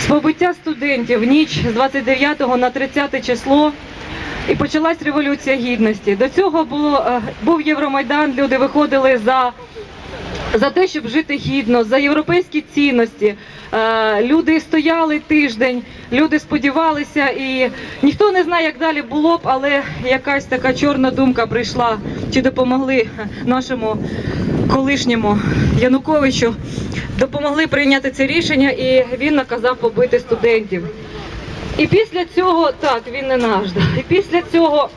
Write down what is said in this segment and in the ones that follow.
з побиття студентів в ніч з 29 на 30 число. І почалась революція гідності. До цього було е, був Євромайдан. Люди виходили за, за те, щоб жити гідно, за європейські цінності. Е, Люди стояли тиждень, люди сподівалися, і ніхто не знає, як далі було б, але якась така чорна думка прийшла, чи допомогли нашому колишньому Януковичу, допомогли прийняти це рішення, і він наказав побити студентів. І після цього, так, він не наш, і після цього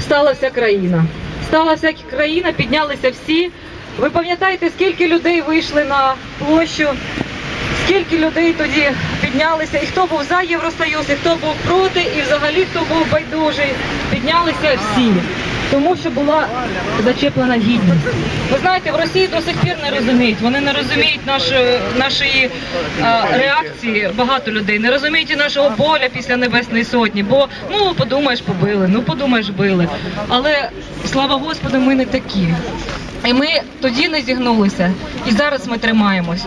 стала вся країна. Стала вся країна, піднялися всі. Ви пам'ятаєте, скільки людей вийшли на площу, скільки людей тоді піднялися, і хто був за Євросоюз, і хто був проти, і взагалі хто був байдужий, піднялися всі. Тому що була зачеплена гідність. Ви знаєте, в Росії до сих пір не розуміють. Вони не розуміють нашої, нашої а, реакції. Багато людей не розуміють і нашого боля після Небесної Сотні. Бо ну подумаєш, побили, ну подумаєш, били. Але слава Господу, ми не такі. І ми тоді не зігнулися, і зараз ми тримаємось.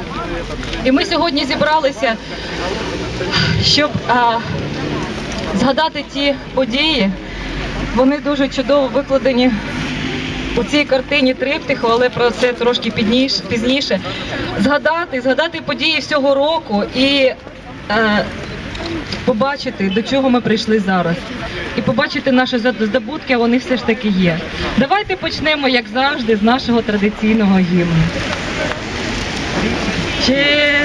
І ми сьогодні зібралися, щоб а, згадати ті події. Вони дуже чудово викладені у цій картині триптиху, але про це трошки пізніше. Згадати, згадати події всього року і е, побачити, до чого ми прийшли зараз. І побачити наші здобутки, а вони все ж таки є. Давайте почнемо, як завжди, з нашого традиційного гімну. Ще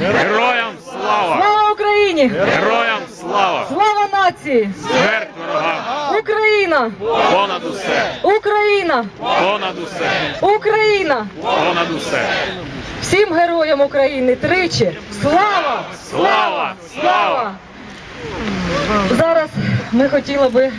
Героям слава! Слава Україні! Героям слава! Слава Україні! Героям слава! Слава нації! Смерть ворогам! Україна! Понад усе! Україна! Понад усе! Україна! Понад усе! Всім героям України тричі! Слава! Слава! Слава! Зараз ми хотіли би